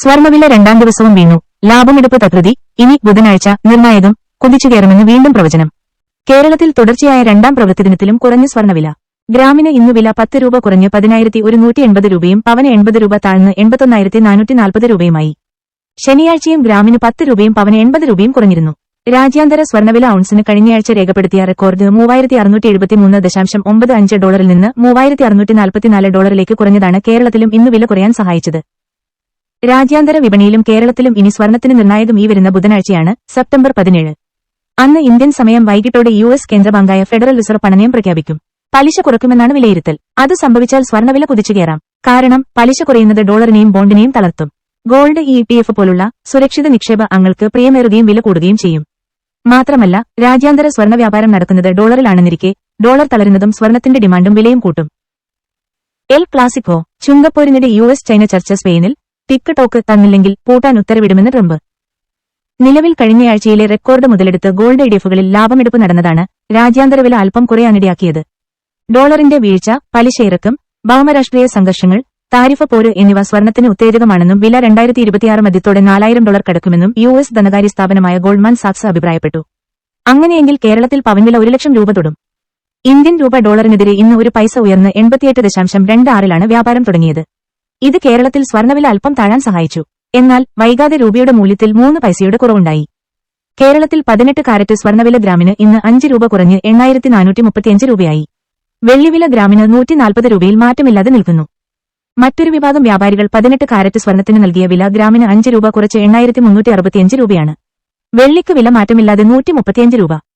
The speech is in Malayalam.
സ്വർണവില രണ്ടാം ദിവസവും വീണു. ലാഭമെടുപ്പ് തകൃതി ഇനി ബുധനാഴ്ച നിർണായകം കുതിച്ചുകയറുമെന്ന് വീണ്ടും പ്രവചനം. കേരളത്തിൽ തുടർച്ചയായ രണ്ടാം പ്രവൃത്തി ദിനത്തിലും കുറഞ്ഞ സ്വർണവില ഗ്രാമിന് ഇന്നു വില പത്ത് രൂപ കുറഞ്ഞ് പതിനായിരത്തി ഒരുന്നൂറ്റി എൺപത് രൂപയും പവന് എൺപത് രൂപ താഴ്ന്ന് എൺപത്തൊന്നായിരത്തി നാനൂറ്റി നാൽപ്പത് രൂപയുമായി. ശനിയാഴ്ചയും ഗ്രാമിന് പത്ത് രൂപയും പവന് എൺപത് രൂപയും കുറഞ്ഞിരുന്നു. രാജ്യാന്തര സ്വർണവില ഔൺസിന് കഴിഞ്ഞയാഴ്ച രേഖപ്പെടുത്തിയ റെക്കോർഡ് മൂവായിരത്തി അറുന്നൂറ്റി എഴുപത്തിമൂന്ന് ദശാംശം ഒമ്പത് അഞ്ച് ഡോളറിൽ നിന്ന് മൂവായിരത്തി അറുന്നൂറ്റി നാൽപ്പത്തിനാല് ഡോളറിലേക്ക് കുറഞ്ഞതാണ് കേരളത്തിലും ഇന്ന് വില കുറയാൻ സഹായിച്ചത്. രാജ്യാന്തര വിപണിയിലും കേരളത്തിലും ഇനി സ്വർണത്തിന് നിർണായകം ഈ വരുന്ന ബുധനാഴ്ചയാണ് സെപ്റ്റംബർ പതിനേഴ്. അന്ന് ഇന്ത്യൻ സമയം വൈകിട്ടോടെ യു എസ് കേന്ദ്രബാങ്കായ ഫെഡറൽ റിസർവ് പണനയം പ്രഖ്യാപിക്കും. പലിശ കുറയ്ക്കുമെന്നാണ് വിലയിരുത്തൽ. അത് സംഭവിച്ചാൽ സ്വർണവില കുതിച്ചുകയറാം കാരണം പലിശ കുറയുന്നത് ഡോളറിനെയും ബോണ്ടിനെയും തളർത്തും. ഗോൾഡ് ഇ ടി എഫ് പോലുള്ള സുരക്ഷിത നിക്ഷേപ അങ്ങൾക്ക് പ്രിയമേറുകയും വില കൂടുകയും ചെയ്യും. മാത്രമല്ല രാജ്യാന്തര സ്വർണ വ്യാപാരം നടക്കുന്നത് ഡോളറിലാണെന്നിരിക്കെ ഡോളർ തളരുന്നതും സ്വർണത്തിന്റെ ഡിമാൻഡും വിലയും കൂട്ടും. എൽ ക്ലാസിക്കോ ചുങ്കപ്പോരിനിടെ യു എസ് ചൈന ചർച്ച സ്പെയിനിൽ ടിക്ക് ടോക്ക് തന്നില്ലെങ്കിൽ പൂട്ടാൻ ഉത്തരവിടുമെന്ന് ട്രംപ്. നിലവിൽ കഴിഞ്ഞയാഴ്ചയിലെ റെക്കോർഡ് മുതലെടുത്ത് ഗോൾഡ് ഇഡിഎഫുകളിൽ ലാഭമെടുപ്പ് നടന്നതാണ് രാജ്യാന്തര വില അല്പം കുറയാനിടയാക്കിയത്. ഡോളറിന്റെ വീഴ്ച പലിശ ഇറക്കം ഭൗമരാഷ്ട്രീയ സംഘർഷങ്ങൾ താരിഫ് പോര് എന്നിവ സ്വർണത്തിന് ഉത്തേജകമാണെന്നും വില രണ്ടായിരത്തി ഇരുപത്തിയാറ് മധ്യത്തോടെ നാലായിരം ഡോളർ കടക്കുമെന്നും യു എസ് ധനകാര്യ സ്ഥാപനമായ ഗോൾഡ്മാൻ സാക്സ് അഭിപ്രായപ്പെട്ടു. അങ്ങനെയെങ്കിൽ കേരളത്തിൽ പവൻവില ഒരു ലക്ഷം രൂപ തൊടും. ഇന്ത്യൻ രൂപ ഡോളറിനെതിരെ ഇന്ന് ഒരു പൈസ ഉയർന്ന് എൺപത്തിയെട്ട് ദശാംശം രണ്ട് ആറിലാണ് വ്യാപാരം തുടങ്ങിയത്. ഇത് കേരളത്തിൽ സ്വർണവില അല്പം താഴാൻ സഹായിച്ചു. എന്നാൽ വൈകാതെ രൂപയുടെ മൂല്യത്തിൽ മൂന്ന് പൈസയുടെ കുറവുണ്ടായി. കേരളത്തിൽ പതിനെട്ട് കാരറ്റ് സ്വർണവില ഗ്രാമിന് ഇന്ന് അഞ്ച് രൂപ കുറഞ്ഞ് എണ്ണായിരത്തി നാനൂറ്റി മുപ്പത്തിയഞ്ച് രൂപയായി. വെള്ളിവില ഗ്രാമിന് നൂറ്റി നാൽപ്പത് രൂപയിൽ മാറ്റമില്ലാതെ നിൽക്കുന്നു. മറ്റൊരു വിഭാഗം വ്യാപാരികൾ പതിനെട്ട് കാരറ്റ് സ്വർണത്തിന് നൽകിയ വില ഗ്രാമിന് അഞ്ച് രൂപ കുറച്ച് എണ്ണായിരത്തി മുന്നൂറ്റി അറുപത്തിയഞ്ച് രൂപയാണ്. വെള്ളിക്ക് വില മാറ്റമില്ലാതെ നൂറ്റി മുപ്പത്തിയഞ്ച് രൂപ.